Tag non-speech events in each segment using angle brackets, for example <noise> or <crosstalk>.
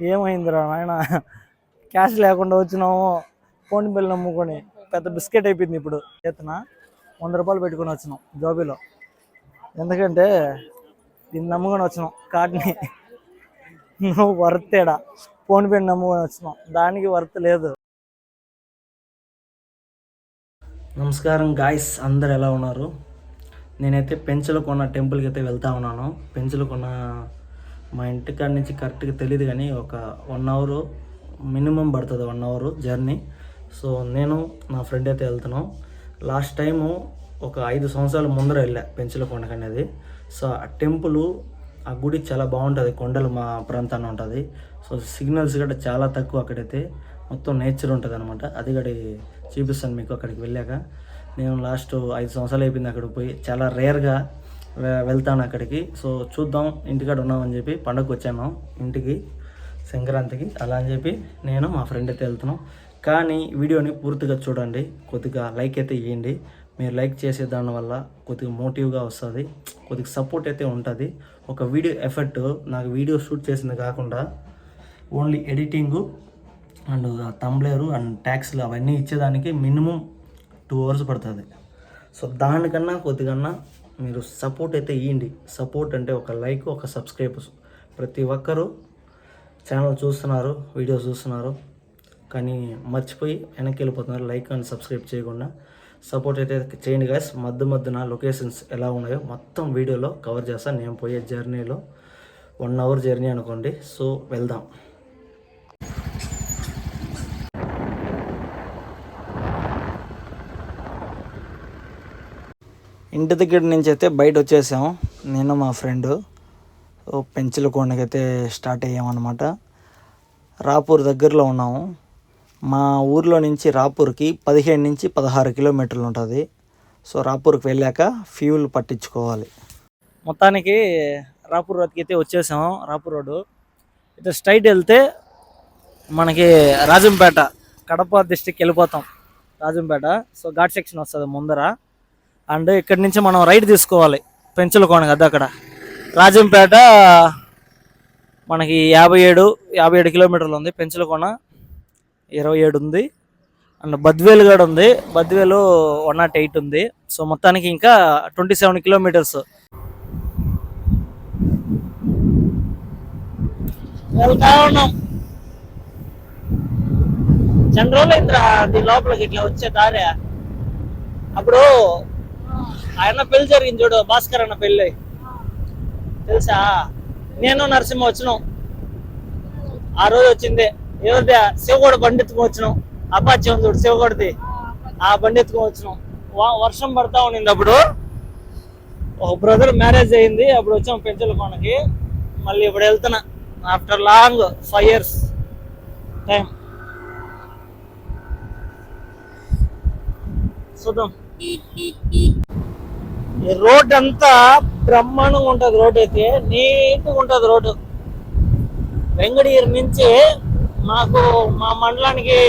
ఏమైందిరా నాయన? క్యాష్ లేకుండా వచ్చినాము ఫోన్ బిల్ నమ్ముకొని పెద్ద బిస్కెట్ అయిపోయింది ఇప్పుడు. చేతన? వంద రూపాయలు పెట్టుకొని వచ్చినాం జోబీలో. ఎందుకంటే దీన్ని నమ్ముకొని వచ్చినాం కార్డ్ని. నువ్వు వర్తేడా? ఫోన్ పే నమ్ముకొని వచ్చినాం. దానికి వర్త్ లేదు. నమస్కారం గాయస్ అందరు ఎలా ఉన్నారు? నేనైతే పెంచలకొన్న టెంపుల్కి అయితే వెళ్తా ఉన్నాను. పెంచలకొన్న మా ఇంటికాడ నుంచి కరెక్ట్గా తెలియదు కానీ ఒక వన్ అవర్ మినిమం పడుతుంది వన్ అవర్ జర్నీ. సో నేను నా ఫ్రెండ్ అయితే వెళ్తున్నాం. లాస్ట్ టైము ఒక ఐదు సంవత్సరాల ముందర వెళ్ళా పెంచలకొండకి అనేది. సో ఆ టెంపుల్ ఆ గుడి చాలా బాగుంటుంది కొండలు మా ప్రాంతాన్ని ఉంటుంది. సో సిగ్నల్స్ కూడా చాలా తక్కువ అక్కడైతే. మొత్తం నేచర్ ఉంటుంది అనమాట అది కూడా చూపిస్తాను మీకు అక్కడికి వెళ్ళాక. నేను లాస్ట్ ఐదు సంవత్సరాలు అయిపోయింది అక్కడికి పోయి. చాలా రేర్గా వెళ్తాను అక్కడికి. సో చూద్దాం ఇంటికాడ ఉన్నామని చెప్పి పండగకు వచ్చాను ఇంటికి సంక్రాంతికి అలా అని చెప్పి నేను మా ఫ్రెండ్ అయితే వెళ్తున్నాం. కానీ వీడియోని పూర్తిగా చూడండి. కొద్దిగా లైక్ అయితే ఇవ్వండి మీరు లైక్ చేసే దానివల్ల కొద్దిగా మోటివ్గా వస్తుంది. కొద్దిగా సపోర్ట్ అయితే ఉంటుంది. ఒక వీడియో ఎఫెక్ట్ నాకు వీడియో షూట్ చేసింది కాకుండా only editing and thumbnail and ట్యాక్స్లు అవన్నీ ఇచ్చేదానికి మినిమం టూ అవర్స్ పడుతుంది. సో దానికన్నా కొద్దిగా మీరు సపోర్ట్ అయితే ఇవ్వండి సపోర్ట్ అంటే ఒక లైక్ ఒక సబ్స్క్రైబర్స్ ప్రతి ఒక్కరూ ఛానల్ చూస్తున్నారు వీడియోస్ చూస్తున్నారు. కానీ మర్చిపోయి వెనక్కి వెళ్ళిపోతున్నారు లైక్ అండ్ సబ్స్క్రైబ్ చేయకుండా. సపోర్ట్ అయితే చేయండి గాయస్ మధ్య మధ్యన లొకేషన్స్ ఎలా ఉన్నాయో మొత్తం వీడియోలో కవర్ చేస్తాను నేను పోయే జర్నీలో వన్ అవర్ జర్నీ అనుకోండి. సో వెళ్దాం. ఇంటి దగ్గర నుంచి అయితే బయట వచ్చేసాం. నేను మా ఫ్రెండ్ పెంచుల కొండకైతే స్టార్ట్ అయ్యామన్నమాట. రాపూర్ దగ్గరలో ఉన్నాము. మా ఊర్లో నుంచి రాపూర్కి పదిహేను నుంచి పదహారు కిలోమీటర్లు ఉంటుంది. సో రాపూర్కి వెళ్ళాక ఫ్యూల్ పట్టించుకోవాలి. మొత్తానికి రాపూర్ రోడ్కి అయితే వచ్చేసాము రాపూర్ రోడ్డు. ఇటు స్ట్రైట్ వెళ్తే మనకి రాజంపేట కడప డిస్టిక్ వెళ్ళిపోతాం. రాజంపేట. సో ఘాట్ సెక్షన్ వస్తుంది ముందర. అండ్ ఇక్కడి నుంచి మనం రైట్ తీసుకోవాలి పెంచులకోన కదా అక్కడ. రాజంపేట మనకి యాభై ఏడు యాభై ఏడు కిలోమీటర్లు ఉంది పెంచులకోన. ఇరవై ఏడు ఉంది. అండ్ బద్వేలు కూడా ఉంది. బద్వేలు వన్ నాట్ ఎయిట్ ఉంది. సో మొత్తానికి ఇంకా ట్వంటీ సెవెన్ కిలోమీటర్స్. వెళ్తా ఉన్నాం. చాలా రోజులు దీని లోపలికి ఇట్లా వచ్చే దారే. అప్పుడు ఆయన పెళ్ళి జరిగింది చూడు భాస్కర్ అన్న పెళ్ళి. తెలుసా? నేను నరసింహ వచ్చినాం. ఆ రోజు వచ్చింది. ఏదో శివగోడ బండి ఎత్తుకొని వచ్చినాం. అపాచ్యం చూడు శివగోడది. ఆ బండి ఎత్తుకొని వచ్చినాం. వా- వర్షం పడతా ఉండింది అప్పుడు. ఒక బ్రదర్ మ్యారేజ్ అయింది. అప్పుడు వచ్చాం పెంచల కొనకి. మళ్ళీ ఇప్పుడు వెళ్తున్నా. After long five years time. చూద్దాం. రోడ్ అంతా బ్రహ్మాండంగా ఉంటుంది రోడ్ అయితే నీట్గా ఉంటుంది రోడ్డు. వెంగడగిరి నుంచి మాకు మా మండలానికి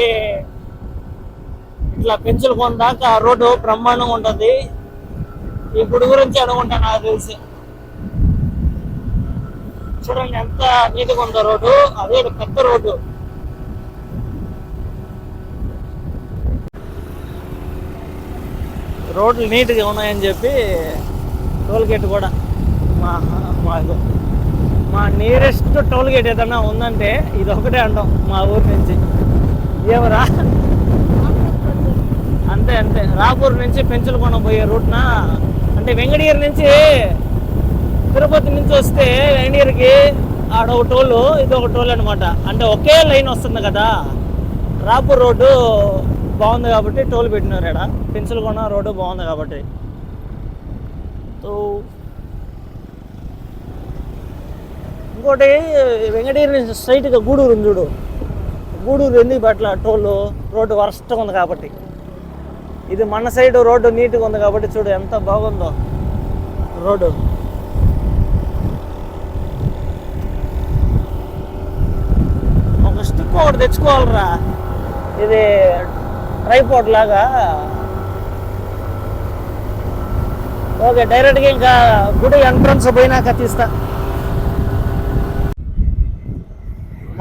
ఇట్లా పెంచులు దాకా రోడ్డు బ్రహ్మాండంగా ఉంటుంది. ఇప్పుడు గురించి అనుకుంటా నాకు తెలిసి. చూడండి ఎంత నీట్గా ఉందో రోడ్డు అదే పెద్ద రోడ్డు. రోడ్లు నీట్గా ఉన్నాయని చెప్పి టోల్ గేట్ కూడా మా మాకు మా నియరెస్ట్ టోల్ గేట్ ఏదన్నా ఉందంటే ఇది ఒకటే అంటాం మా ఊరు నుంచి. ఏమరా? అంతే అంతే. రాపూర్ నుంచి పెంచులకొండ పోయే రూట్న? అంటే వెంగడగిరి నుంచి తిరుపతి నుంచి వస్తే వెంగడగిరికి ఆడ ఒక టోలు ఇది ఒక టోల్ అనమాట అంటే ఒకే లైన్ వస్తుంది కదా. రాపూర్ రోడ్డు బాగుంది కాబట్టి టోల్ పెట్టినారు ఇక్కడ. పెన్సిల్కొండ రోడ్డు బాగుంది కాబట్టి. ఇంకోటి వెంకటగిరి నుంచి స్ట్రైట్గా గూడూరు ఉంది చూడు. గూడూరు ఎందుకు పట్ల టోల్ రోడ్డు వరస్ట్గా ఉంది కాబట్టి. ఇది మన సైడ్ రోడ్డు నీట్గా ఉంది కాబట్టి చూడు ఎంత బాగుందో రోడ్డు. ఒక స్టిక్ ఒకటి తెచ్చుకోవాలరా. ఇది ట్రైపోర్ట్ లాగా ఓకే డైరెక్ట్గా ఇంకా గుడి ఎంట్రన్స్ పోయినాక తీస్తా.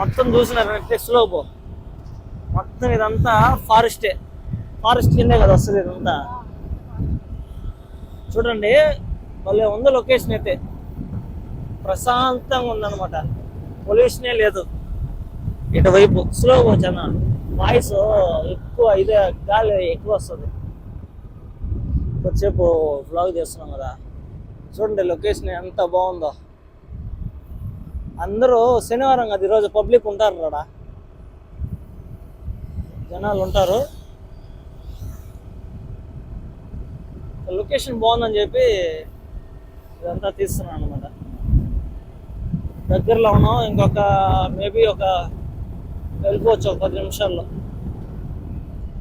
మొత్తం చూసినారు స్లో పో. మొత్తం ఇదంతా ఫారెస్టే. ఫారెస్ట్ కిందే కదా వస్తుంది ఇదంతా. చూడండి భలే ఉంది లొకేషన్ అయితే. ప్రశాంతంగా ఉందన్నమాట. పొల్యూషనే లేదు. ఇటువైపు స్లో పోచాను వాయిస్ ఎక్కువ ఇదే గాలి ఎక్కువ వస్తుంది. కొద్దిసేపు బ్లాగ్ చేస్తున్నాం కదా. చూడండి లొకేషన్ ఎంత బాగుందో. అందరూ శనివారం కదా ఈరోజు పబ్లిక్ ఉంటారు కదా. జనాలు ఉంటారు. లొకేషన్ బాగుందని చెప్పి ఇదంతా తీస్తున్నాను అనమాట దగ్గరలో ఉన్నాం ఇంకొక మేబీ ఒక వెళ్ళిపోవచ్చు ఒక పది నిమిషాల్లో.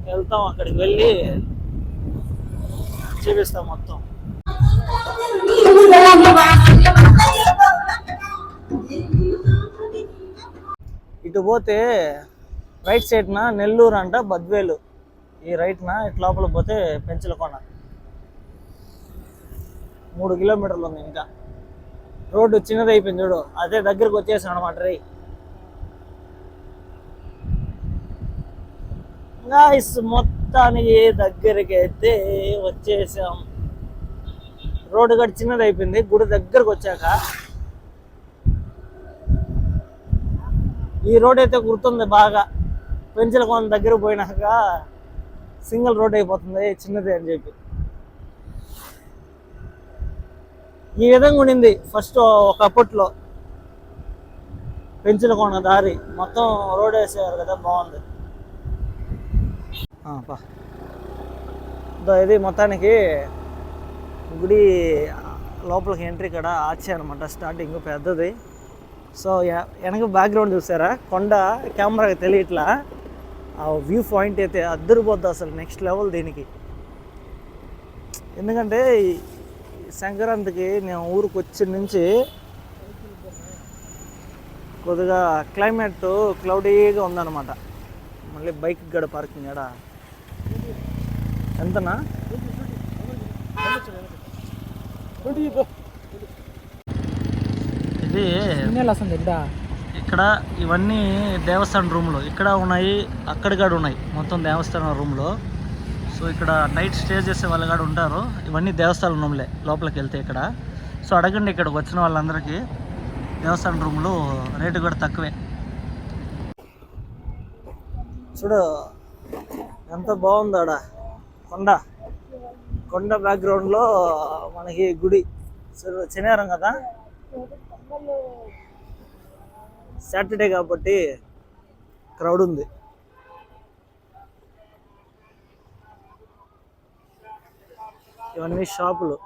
వెళ్తాం అక్కడికి వెళ్ళి చూపిస్తాం మొత్తం. ఇటు పోతే రైట్ సైడ్న నెల్లూరు అంట బద్వేలు. ఈ రైట్న ఇటు లోపల పోతే పెంచలకొండ. మూడు కిలోమీటర్లు ఉంది ఇంకా. రోడ్డు చిన్నది అయిపోయింది చూడు. అదే దగ్గరకు వచ్చేసాను అనమాట రై గాయస్ మొత్తానికి దగ్గరికి అయితే వచ్చేసాం. రోడ్డు గడి చిన్నది అయిపోయింది. గుడి దగ్గరకు వచ్చాక ఈ రోడ్ అయితే గుర్తుంది బాగా. పెంచల కొంత దగ్గర పోయినాక సింగిల్ రోడ్ అయిపోతుంది. చిన్నది అని చెప్పి. ఈ విధంగా ఉండింది ఫస్ట్ ఒకప్పట్లో. పెంచుల కొన దారి. మొత్తం రోడ్ వేసేవారు కదా బాగుంది. ఇది మొత్తానికి గుడి లోపలికి ఎంట్రీ ఇక్కడ ఆచే అనమాట స్టార్టింగ్ పెద్దది. సో ఎ- వెనక బ్యాక్గ్రౌండ్ చూసారా? కొండ కెమెరాకి తెలియట్లా. ఆ వ్యూ పాయింట్ అయితే అద్దరిపోద్ది అసలు నెక్స్ట్ లెవెల్ దీనికి. ఎందుకంటే సంక్రాంతికి నేను ఊరికి వచ్చిన నుంచి కొద్దిగా క్లైమేట్ క్లౌడీగా ఉందన్నమాట. మళ్ళీ బైక్ గడ పార్కింగ్ గడ ఎంతనా? ఇది ఇక్కడ ఇవన్నీ దేవస్థానం రూమ్లు. ఇక్కడ ఉన్నాయి అక్కడ కూడా ఉన్నాయి. మొత్తం దేవస్థానం రూమ్లో. సో ఇక్కడ నైట్ స్టే చేసే వాళ్ళు కూడా ఉంటారు. ఇవన్నీ దేవస్థానం రూమ్లే లోపలికి వెళ్తే ఇక్కడ. సో అడగండి ఇక్కడికి వచ్చిన వాళ్ళందరికీ. దేవస్థానం రూమ్లు రేటు కూడా తక్కువే. చూడు ఎంత బాగుంది ఆడ కొండ. కొండ బ్యాక్గ్రౌండ్లో మనకి గుడి. శనివారం కదా? సాటర్డే కాబట్టి క్రౌడ్ ఉంది. ఇవన్నీ షాపులు.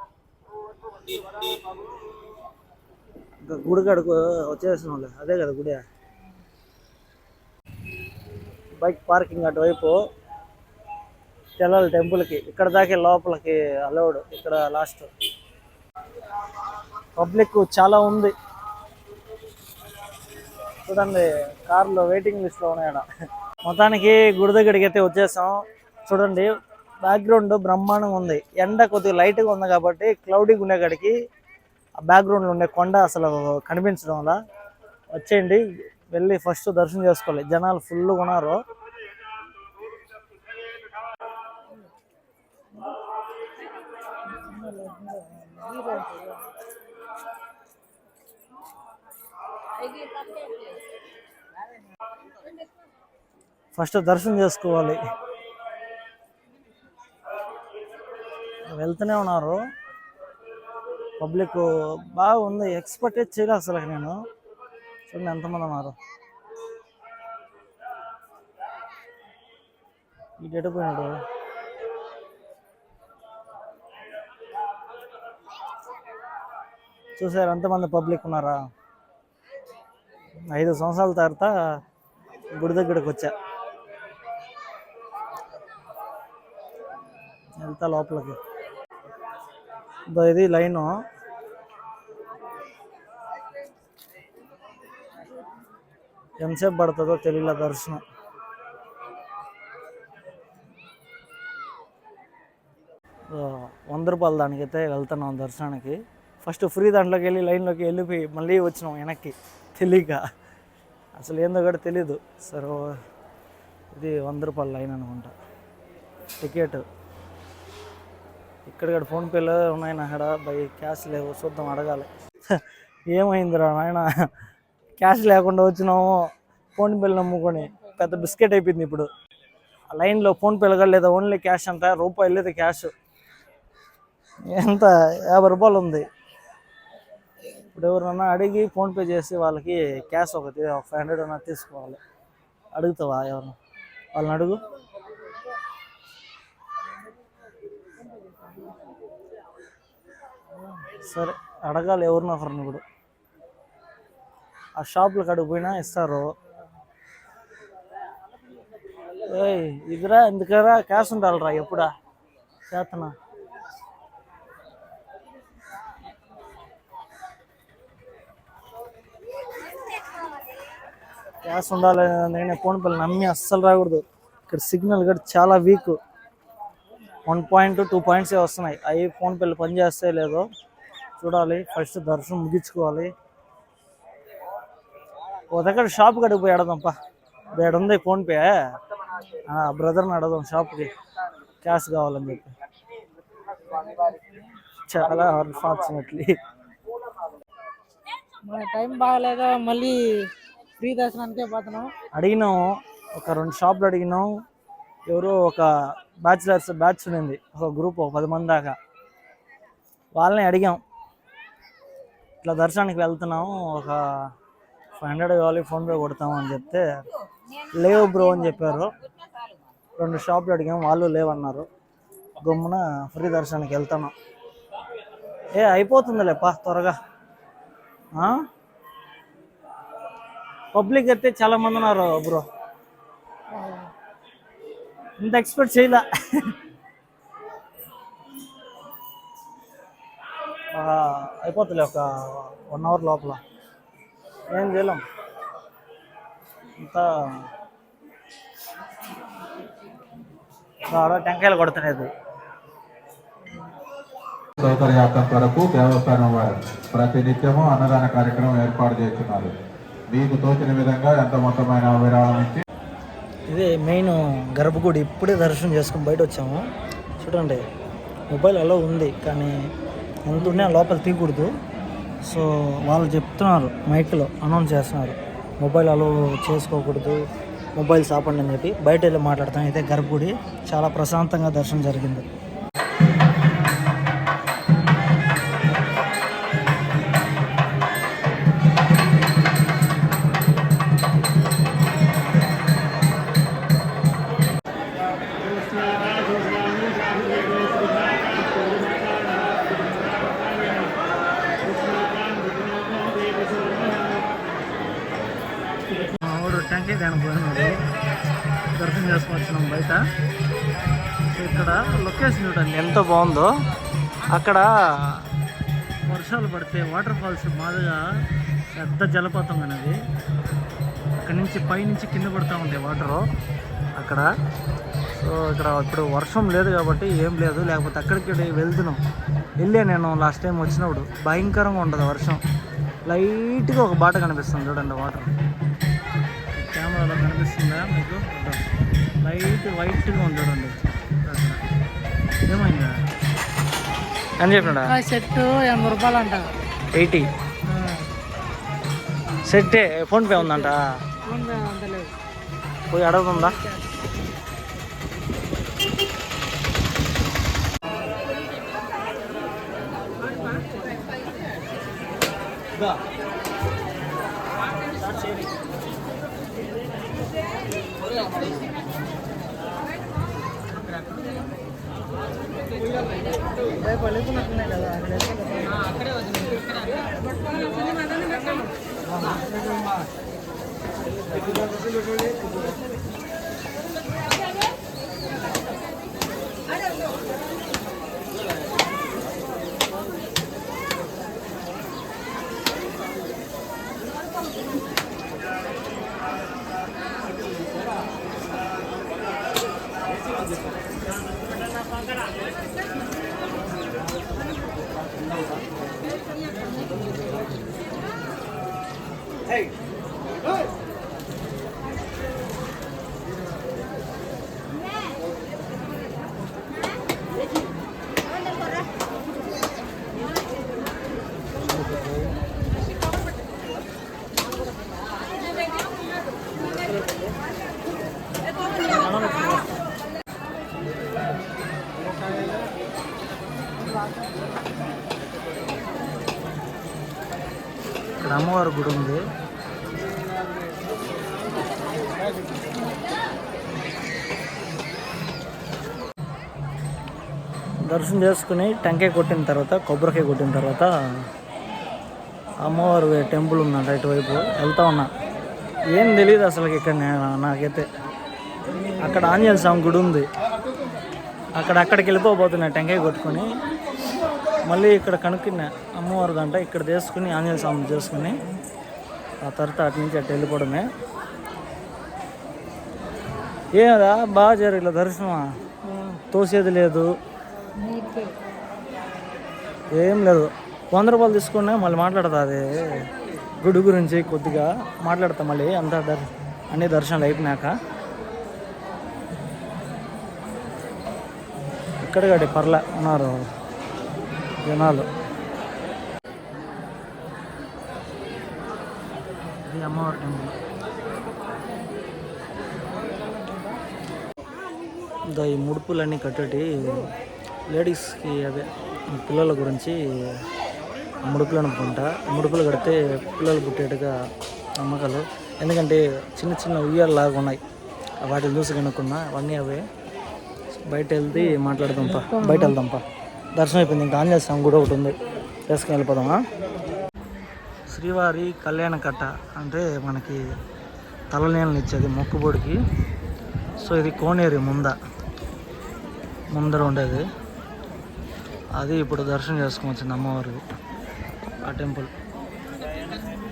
ఇంకా గుడి కడుకు వచ్చేసిన వాళ్ళు. అదే కదా గుడి. బైక్ పార్కింగ్ అటువైపు. తెల్లాలి టెంపుల్కి ఇక్కడ దాకే లోపలికి అలౌడ్ ఇక్కడ లాస్ట్ పబ్లిక్ చాలా ఉంది. చూడండి కార్లో వెయిటింగ్ లిస్ట్లో ఉన్నాయడ మొత్తానికి గుడి దగ్గరికి అయితే వచ్చేసాం. చూడండి బ్యాక్గ్రౌండ్ బ్రహ్మాండంగా ఉంది. ఎండ కొద్దిగా లైట్గా ఉంది కాబట్టి క్లౌడీగా ఉండేకాడికి ఆ బ్యాక్గ్రౌండ్లో ఉండే కొండ అసలు కనిపించడం వల్ల. వచ్చేయండి వెళ్ళి ఫస్ట్ దర్శనం చేసుకోవాలి. జనాలు ఫుల్గా ఉన్నారు. ఫస్ట్ దర్శనం చేసుకోవాలి. వెళ్తూనే ఉన్నారు. పబ్లిక్ బాగుంది. ఎక్స్పెక్ట్ చేయలేదు అసలు నేను. చూడండి ఎంతమంది ఉన్నారు. ఈ డేట్ పోయినాడు. చూసారు? ఎంతమంది పబ్లిక్ ఉన్నారా? ఐదు సంవత్సరాల తర్వాత గుడి దగ్గరకు వచ్చా. వెళ్తా లోపలికి. ఇది లైను. ఎంతసేపు పడుతుందో తెలియలే దర్శనం. వంద రూపాయలు దానికైతే వెళ్తున్నాం దర్శనానికి. ఫస్ట్ ఫ్రీ దాంట్లోకి వెళ్ళి లైన్లోకి వెళ్ళిపోయి మళ్ళీ వచ్చినాం వెనక్కి. తెలియక. అసలు ఏందో కూడా తెలీదు. సరే ఇది వంద రూపాయల లైన్ అనుకుంటా. టికెట్. ఇక్కడ కూడా ఫోన్పేలో ఉన్నాయి నాడ బై క్యాష్ లేవు. చూద్దాం అడగాలి. <laughs> ఏమైందిరా నాయన? క్యాష్ లేకుండా వచ్చినాము. ఫోన్పేలు నమ్ముకొని. పెద్ద బిస్కెట్ అయిపోయింది ఇప్పుడు. ఆ లైన్లో ఫోన్పేలు కూడా లేదా? ఓన్లీ క్యాష్ అంట రూపాయలు లేదు క్యాష్? ఎంత? యాభై రూపాయలు ఉంది. ఇప్పుడు ఎవరన్నా అడిగి ఫోన్పే చేసి వాళ్ళకి క్యాష్ ఒకటి ఒక ఫైవ్ హండ్రెడ్ అన్నా తీసుకోవాలి. అడుగుతావా ఎవరన్నా వాళ్ళని అడుగు. సరే అడగాలి ఎవరినో ఒకరిని కూడా. ఆ షాపులకు అడుగు పోయినా ఇస్తారు? ఏయ్ ఇదిరా ఎందుకరా క్యాష్ ఉండాలిరా ఎప్పుడా? చేతనా? క్యాష్ ఉండాలి నేను ఫోన్ పిల్లలు నమ్మి అస్సలు రాకూడదు. ఇక్కడ సిగ్నల్ కూడా చాలా వీక్. వన్ పాయింట్ టూ పాయింట్సే వస్తున్నాయి. అవి ఫోన్ పిల్లలు లేదో చూడాలి. ఫస్ట్ దర్శనం ముగించుకోవాలి. ఓ దగ్గర షాప్ కడిగి పోయి అడదాంపా ఇక్కడ ఉంది ఫోన్పే బ్రదర్ని అడదాం షాప్కి. క్యాష్ కావాలని చెప్పి. చాలా అన్ఫార్చునేట్లీ మన టైం బాగాలేదా? మళ్ళీ ఫ్రీ దర్శనానికే పోతున్నాం. అడిగినాం ఒక రెండు షాపులు అడిగినాం. ఎవరో ఒక బ్యాచిలర్స్ బ్యాచ్ ఉంది ఒక గ్రూప్ ఒక పది మంది దాకా. వాళ్ళని అడిగాం. ఇట్లా దర్శనానికి వెళ్తున్నాము ఒక ఫైవ్ హండ్రెడ్ కావాలి ఫోన్పే కొడతాము అని చెప్తే లేవు బ్రో అని చెప్పారు. రెండు షాపులు అడిగాం వాళ్ళు లేవన్నారు. గమ్మున ఫ్రీ దర్శనానికి వెళ్తున్నాం. ఏ అయిపోతుందిలేపా త్వరగా. ఆ? పబ్లిక్ అయితే చాలా మంది ఉన్నారు బ్రో. ఇంత ఎక్స్పెక్ట్ చేయలే. ఆ, ఒక వన్ అవర్ లోపల. ఏం చేయలేం. ఇంకా టెంకాయలు కొడుతున్నది సౌకర్యార్థం కొరకు దేవస్థానం వారు ప్రతినిత్యము అన్నదాన కార్యక్రమం ఏర్పాటు చేస్తున్నారు. మీకు తోచిన విధంగా ఎంత మొత్తమైన విరాళం ఇచ్చి? ఇదే మెయిన్ గర్భగుడి ఇప్పుడే దర్శనం చేసుకుని బయట వచ్చాము. చూడండి మొబైల్ అలో ఉంది కానీ ఎంత ఉన్నా లోపల తీయకూడదు. సో వాళ్ళు చెప్తున్నారు మైక్లో అనౌన్స్ చేస్తున్నారు మొబైల్ అలో చేసుకోకూడదు మొబైల్స్ ఆపండి అని చెప్పి. బయట వెళ్ళి మాట్లాడతాం. అయితే గర్భగుడి చాలా ప్రశాంతంగా దర్శనం జరిగింది. బాగుందో. అక్కడ వర్షాలు పడితే వాటర్ ఫాల్స్ మాదిరిగా పెద్ద జలపాతం అనేది. అక్కడి నుంచి పైనుంచి కింద పడుతూ ఉంటాయి వాటరు అక్కడ. సో ఇక్కడ ఇప్పుడు వర్షం లేదు కాబట్టి ఏం లేదు. లేకపోతే అక్కడికి వెళ్తున్నాం. వెళ్ళే నేను లాస్ట్ టైం వచ్చినప్పుడు. భయంకరంగా ఉండదు వర్షం. లైట్గా ఒక బాట కనిపిస్తుంది చూడండి వాటర్. కెమెరాలో కనిపిస్తుందా మీకు? లైట్ వైట్గా ఉంది చూడండి. అని చెప్పినాడా? సెట్ ఎనభై రూపాయలు అంట. ఎయిటీ. సెట్టే ఫోన్పే ఉందంట? పోయి అడుగుతుందా పలుకున్నట్టున్నాయి Merci. ఇక్కడ అమ్మవారి గుడి ఉంది. దర్శనం చేసుకుని టెంకాయ కొట్టిన తర్వాత కొబ్బరికాయ కొట్టిన తర్వాత అమ్మవారు టెంపుల్ ఉందంట ఇటువైపు. వెళ్తా ఉన్నా. ఏం తెలియదు అసలు ఇక్కడ నాకైతే. అక్కడ ఆంజనేయ స్వామి గుడి ఉంది. అక్కడ అక్కడికి వెళ్ళిపోబోతున్నా టెంకాయ కొట్టుకొని. మళ్ళీ ఇక్కడ కనుక్కున్న అమ్మవారి గంట ఇక్కడ చేసుకుని ఆంజనేయ స్వామి చేసుకుని ఆ తర్వాత అటు నుంచి అటు వెళ్ళిపోవడమే. ఏమదా బాగా జరిగిన దర్శనమా? తోసేది లేదు. ఏం లేదు. వంద రూపాయలు తీసుకున్నా మళ్ళీ మాట్లాడతా అది. గుడి గురించి కొద్దిగా మాట్లాడతా మళ్ళీ అంతా దర్ అన్ని దర్శనాలు అయిపోయినాక. ఇక్కడ గడి పర్లే ఉన్నారు. జనాలు. ఇది అమ్మవారి టెంపుల్. ఇంకా ఈ ముడుపులన్నీ కట్టేటి లేడీస్కి అదే పిల్లల గురించి ముడుపులు అనుకుంటా ముడుపులు కడితే పిల్లలు పుట్టేట్టుగా నమ్మకాలు. ఎందుకంటే చిన్న చిన్న ఉయ్యాలు ఉన్నాయి. వాటిని చూసి కనుక్కున్నా అవన్నీ అవే. బయట వెళ్తే మాట్లాడదాంపా బయట వెళ్దాంపా దర్శనం అయిపోయింది ఇంకా ఆంజనేయ స్వామి కూడా ఒకటి ఉంది. వేసుకుని వెళ్ళిపోదామా? శ్రీవారి కళ్యాణ కట్ట అంటే మనకి తలనీళ్ళని ఇచ్చేది మొక్కుబొడికి. సో ఇది కోనేరు ముంద. ముందర ఉండేది. అది ఇప్పుడు దర్శనం చేసుకోవచ్చు అమ్మవారి. ఆ టెంపుల్.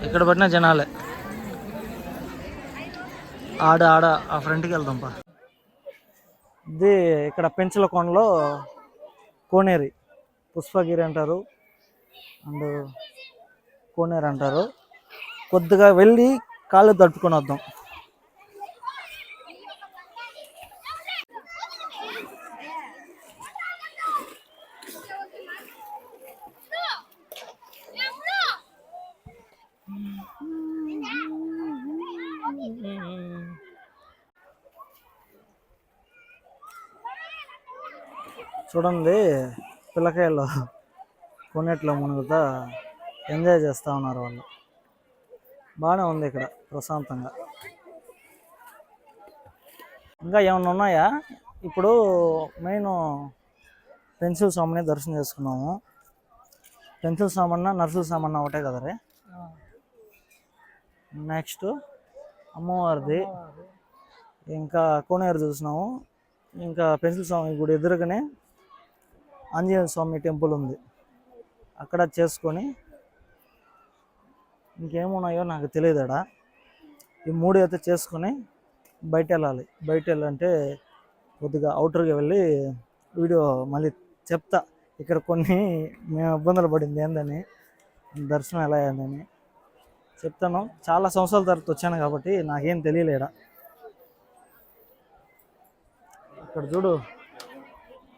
ఎక్కడ పడినా జనాలే. ఆడ ఆడ ఆ ఫ్రంట్కి వెళ్దాంపా. ఇది ఇక్కడ పెంచల కొండలో కోనేరి పుష్పగిరి అంటారు. అండ్ కోనేరు అంటారు. కొద్దిగా వెళ్ళి కాళ్ళు తట్టుకొని వద్దాం. చూడండి పిల్లకాయలు కొన్నిట్లో మునుగుతా ఎంజాయ్ చేస్తూ ఉన్నారు వాళ్ళు. బాగానే ఉంది ఇక్కడ ప్రశాంతంగా. ఇంకా ఏమన్నా ఉన్నాయా? ఇప్పుడు మెయిన్ పెన్సిల్ స్వామిని దర్శనం చేసుకున్నాము. పెన్సిల్ సామన్న నర్సుల సామన్న ఒకటే కదా రే? నెక్స్ట్ అమ్మవారిది. ఇంకా కోనేరు చూసినాము. ఇంకా పెన్సిల్ స్వామి గుడి ఎదురుగానే ఆంజనేయ స్వామి టెంపుల్ ఉంది. అక్కడ చేసుకొని ఇంకేమున్నాయో నాకు తెలియదాడా. ఈ మూడు అయితే చేసుకొని బయట వెళ్ళాలి బయట వెళ్ళాలంటే కొద్దిగా అవుటర్గా వెళ్ళి వీడియో మళ్ళీ చెప్తా. ఇక్కడ కొన్ని మేము ఇబ్బందులు పడింది ఏందని దర్శనం ఎలా అయిందని చెప్తాను. చాలా సంవత్సరాల తర్వాత వచ్చాను కాబట్టి నాకేం తెలియలేడా. ఇక్కడ చూడు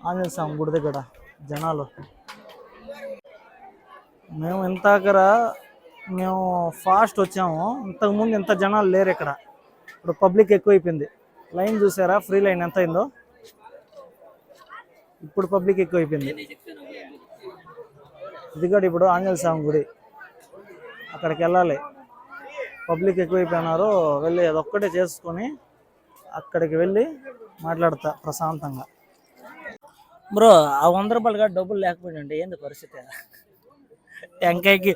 ఆంజనేయ స్వామి గుడి దగ్గర. జనాలు. మేము ఇంతాకర మేము ఫాస్ట్ వచ్చాము. ఇంతకుముందు ఇంత జనాలు లేరు ఇక్కడ. ఇప్పుడు పబ్లిక్ ఎక్కువైపోయింది. లైన్ చూసారా? ఫ్రీ లైన్ ఎంత అయిందో? ఇప్పుడు పబ్లిక్ ఎక్కువైపోయింది. ఇది కూడా ఇప్పుడు ఆంజనేయ స్వామి గుడి. అక్కడికి వెళ్ళాలి. పబ్లిక్ ఎక్కువైపోయినారు. వెళ్ళి అదొక్కటే చేసుకొని అక్కడికి వెళ్ళి మాట్లాడతా ప్రశాంతంగా. బ్రో ఆ వంద రూపాయలు కాదు డబ్బులు లేకపోయిందంటే ఏంది పరిస్థితి? టెంకాయకి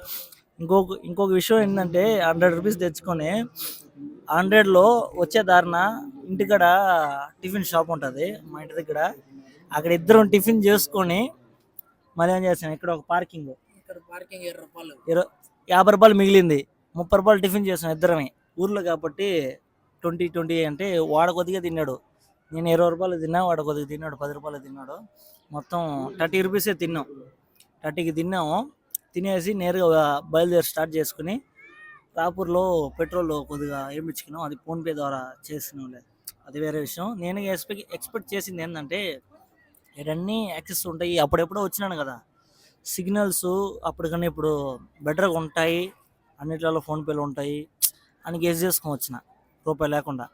ఇంకొక ఇంకొక విషయం ఏంటంటే హండ్రెడ్ రూపీస్ తెచ్చుకొని హండ్రెడ్లో వచ్చే దారిన ఇంటికాడ టిఫిన్ షాప్ ఉంటుంది మా ఇంటి దగ్గర. అక్కడ ఇద్దరం టిఫిన్ చేసుకొని మళ్ళీ ఏం చేసాం ఇక్కడ ఒక పార్కింగ్. ఇక్కడ పార్కింగ్ ఇరవై రూపాయలు. ఇరవై యాభై రూపాయలు మిగిలింది. ముప్పై రూపాయలు టిఫిన్ చేసాం ఇద్దరమే. ఊర్లో కాబట్టి ట్వంటీ ట్వంటీ అంటే వాడ కొద్దిగా తిన్నాడు. నేను ఇరవై రూపాయలు తిన్నా వాడు కొద్దిగా తిన్నాడు పది రూపాయలు తిన్నాడు. మొత్తం థర్టీ రూపీసే తిన్నాం. థర్టీకి తిన్నాము. తినేసి నేరుగా బయలుదేరి స్టార్ట్ చేసుకుని రాపూర్లో పెట్రోల్ కొద్దిగా ఏమిచ్చుకున్నాం. అది ఫోన్పే ద్వారా చేసినాంలే అది వేరే విషయం. నేను ఎక్స్పెక్ట్ ఎక్స్పెక్ట్ చేసింది ఏంటంటే ఇవన్నీ యాక్సెస్ ఉంటాయి. అప్పుడెప్పుడో వచ్చినాను కదా. సిగ్నల్స్ అప్పటికన్నా ఇప్పుడు బెటర్గా ఉంటాయి. అన్నిట్లలో ఫోన్పేలు ఉంటాయి. అని గెస్ చేసుకొని వచ్చిన. రూపాయి లేకుండా.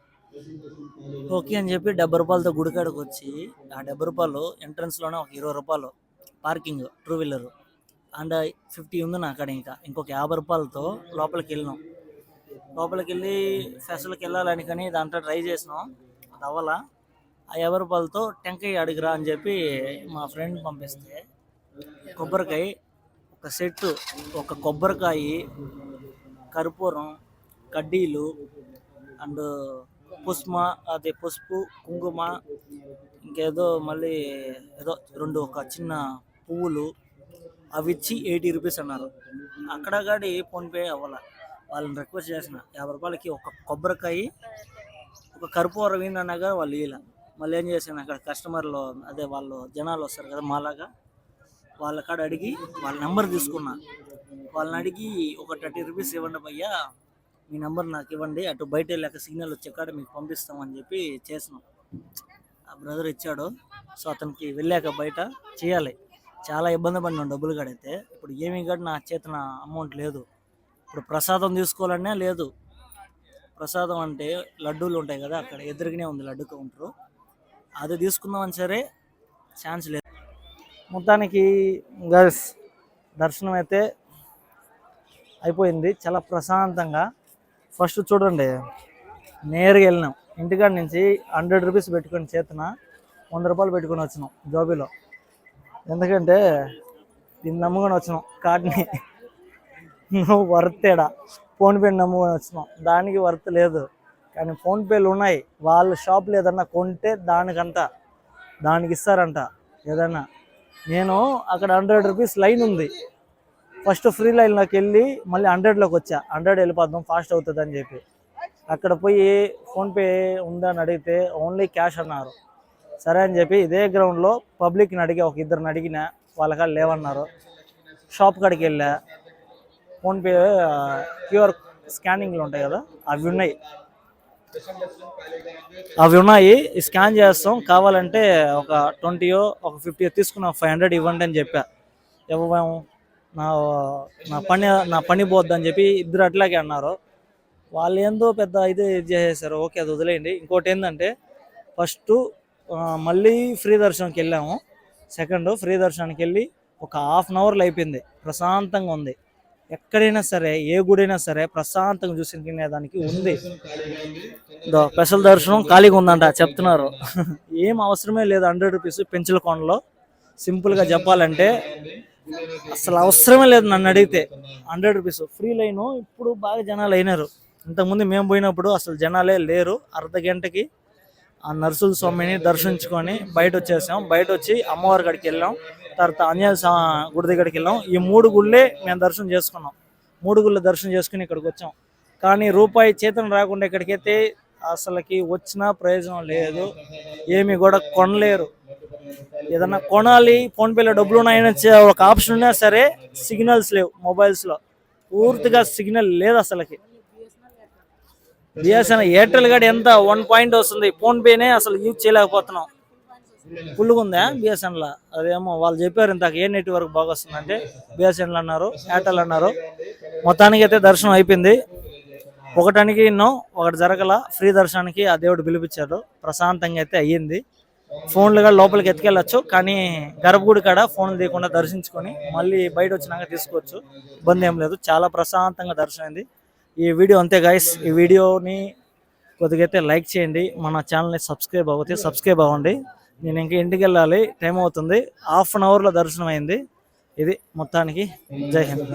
ఓకే అని చెప్పి డెబ్బై రూపాయలతో గుడికాడకు వచ్చి ఆ డెబ్బై రూపాయలు ఎంట్రన్స్లోనే ఒక ఇరవై రూపాయలు parking two wheeler and fifty ఉంది నా అక్కడ ఇంకా. ఇంకొక యాభై రూపాయలతో లోపలికి వెళ్ళినాం. లోపలికి వెళ్ళి ఫెస్ట్కి వెళ్ళాలని కానీ దాంట్లో ట్రై చేసినాం. అది అవ్వాల. ఆ యాభై రూపాయలతో టెంకాయ అడిగిరా అని చెప్పి మా ఫ్రెండ్ పంపిస్తే కొబ్బరికాయ ఒక సెట్టు ఒక కొబ్బరికాయ కర్పూరం కడ్డీలు అండ్ పుష్మ అదే పసుపు కుంకుమ ఇంకేదో మళ్ళీ ఏదో రెండు ఒక చిన్న పువ్వులు అవి ఇచ్చి ఎయిటీ రూపీస్ అన్నారు. అక్కడ కాడి ఫోన్పే అవ్వాల. వాళ్ళని రిక్వెస్ట్ చేసిన. యాభై రూపాయలకి ఒక కొబ్బరికాయ ఒక కర్పూరం ఏందన్నాగా వాళ్ళు ఇలా మళ్ళీ ఏం చేశాను అక్కడ కస్టమర్లు అదే వాళ్ళు జనాలు వస్తారు కదా మాలాగా వాళ్ళ కాడ అడిగి వాళ్ళ నెంబర్ తీసుకున్నా. వాళ్ళని అడిగి ఒక థర్టీ రూపీస్ ఇవ్వండి భయ్యా మీ నెంబర్ నాకు ఇవ్వండి. అటు బయట వెళ్ళాక సిగ్నల్ వచ్చాక మీకు పంపిస్తామని చెప్పి చేసినాం. ఆ బ్రదర్ ఇచ్చాడు. సో అతనికి వెళ్ళాక బయట చేయాలి. చాలా ఇబ్బంది పడినాం డబ్బులు కడితే ఇప్పుడు ఏమీ కాదు నా చేతన అమౌంట్ లేదు. ఇప్పుడు ప్రసాదం తీసుకోవాలనే లేదు. ప్రసాదం అంటే లడ్డూలు ఉంటాయి కదా అక్కడ ఎదురుగానే ఉంది లడ్డు కౌంటరు. అది తీసుకుందామని సరే ఛాన్స్ లేదు. మొత్తానికి గర్ల్స్ దర్శనం అయితే అయిపోయింది. చాలా ప్రశాంతంగా ఫస్ట్ చూడండి. నేరుగా వెళ్ళినాం. ఇంటికాడ నుంచి హండ్రెడ్ రూపీస్ పెట్టుకుని చేతన వంద రూపాయలు పెట్టుకొని వచ్చినాం జోబీలో. ఎందుకంటే దీన్ని నమ్ముకొని వచ్చినాం కార్డ్ని. నువ్వు వర్తేడా ఫోన్పే నమ్ముకొని వచ్చినాం. దానికి వర్త్ లేదు. కానీ ఫోన్పేలు ఉన్నాయి. వాళ్ళ షాప్లో ఏదన్నా కొంటే దానికంట దానికి ఇస్తారంట. ఏదన్నా. నేను అక్కడ హండ్రెడ్ రూపీస్ లైన్ ఉంది. ఫస్ట్ ఫ్రీ లైన్లోకి వెళ్ళి మళ్ళీ హండ్రెడ్లోకి వచ్చా. హండ్రెడ్ వెళ్ళిపోద్దాం ఫాస్ట్ అవుతుంది అని చెప్పి. అక్కడ పోయి ఫోన్పే ఉందని అడిగితే ఓన్లీ క్యాష్ అన్నారు. సరే అని చెప్పి ఇదే గ్రౌండ్లో పబ్లిక్ని అడిగి ఒక ఇద్దరిని అడిగిన వాళ్ళకాడ లేవన్నారు. షాప్ కాడికి వెళ్ళా. ఫోన్పే క్యూఆర్ స్కానింగ్లు ఉంటాయి కదా అవి ఉన్నాయి. అవి ఉన్నాయి స్కాన్ చేస్తాం. కావాలంటే ఒక ట్వంటీయో ఒక ఫిఫ్టీయో తీసుకున్న ఫైవ్ హండ్రెడ్ ఇవ్వండి అని చెప్పా. ఇవ్వము. నా నా పని నా పని పోద్ది అని చెప్పి ఇద్దరు అట్లాగే అన్నారు. వాళ్ళు ఏందో పెద్ద ఇది ఇది చేసేసారు. ఓకే అది వదిలేయండి. ఇంకోటి ఏంటంటే ఫస్ట్ మళ్ళీ ఫ్రీ దర్శనంకి వెళ్ళాము. సెకండ్ ఫ్రీ దర్శనానికి వెళ్ళి ఒక హాఫ్ అన్ అవర్లో అయిపోయింది. ప్రశాంతంగా ఉంది. ఎక్కడైనా సరే ఏ గుడైనా సరే ప్రశాంతంగా చూసుకునే దానికి ఉంది. స్పెషల్ దర్శనం ఖాళీగా ఉందంట చెప్తున్నారు. ఏం అవసరమే లేదు హండ్రెడ్ రూపీస్ పెంచుల కొండలో. సింపుల్గా చెప్పాలంటే అసలు అవసరమే లేదు నన్ను అడిగితే. Hundred rupees. Free line. ఇప్పుడు బాగా జనాలు అయినారు. ఇంతకుముందు మేము పోయినప్పుడు అసలు జనాలే లేరు. అర్ధ గంటకి ఆ నరసుల స్వామిని దర్శించుకొని బయట వచ్చేసాం. బయట వచ్చి అమ్మవారి కాడికి వెళ్ళాం. తర్వాత ఆంజనేయ స్వామి గుడి దగ్గరికి వెళ్ళాం. ఈ మూడు గుళ్ళే మేము దర్శనం చేసుకున్నాం. మూడు గుళ్ళ దర్శనం చేసుకుని ఇక్కడికి వచ్చాం. కానీ రూపాయి చేతన రాకుండా ఇక్కడికైతే అసలుకి వచ్చిన ప్రయోజనం లేదు. ఏమి కూడా కొనలేరు. ఏదన్నా కొనాలి ఫోన్పేలో డబ్బులు ఉన్నాయని ఒక ఆప్షన్ ఉన్నా సరే సిగ్నల్స్ లేవు మొబైల్స్లో పూర్తిగా సిగ్నల్ లేదు అసలుకి. బిఎస్ఎన్ఎల్ ఎయిర్టెల్ గడి ఎంత వన్ పాయింట్ వస్తుంది? ఫోన్పేనే అసలు యూజ్ చేయలేకపోతున్నాం. ఫుల్గా ఉందా బిఎస్ఎన్ఎల్ అదేమో వాళ్ళు చెప్పారు ఇంతకు ఏ నెట్వర్క్ బాగా వస్తుందంటే బిఎస్ఎన్లు అన్నారు ఎయిర్టెల్ అన్నారు. మొత్తానికి అయితే దర్శనం అయిపోయింది. ఒకటానికి ఎన్నో ఒకటి జరగల ఫ్రీ దర్శనానికి ఆ దేవుడు పిలిపించాడు ప్రశాంతంగా అయితే అయ్యింది. ఫోన్లు కూడా లోపలికి ఎత్తుకెళ్ళచ్చు కానీ గర్భగుడి కాడ ఫోన్లు తీయకుండా దర్శించుకొని మళ్ళీ బయట వచ్చినాక తీసుకోవచ్చు. ఇబ్బంది ఏం లేదు. చాలా ప్రశాంతంగా దర్శనం అయింది. ఈ వీడియో అంతే గాయస్ ఈ వీడియోని కొద్దిగా అయితే లైక్ చేయండి. మన ఛానల్ని సబ్స్క్రైబ్ అవుతే సబ్స్క్రైబ్ అవ్వండి. నేను ఇంకా ఇంటికి వెళ్ళాలి. టైం అవుతుంది. హాఫ్ అన్ అవర్లో దర్శనం అయింది. ఇది మొత్తానికి జై హింద్.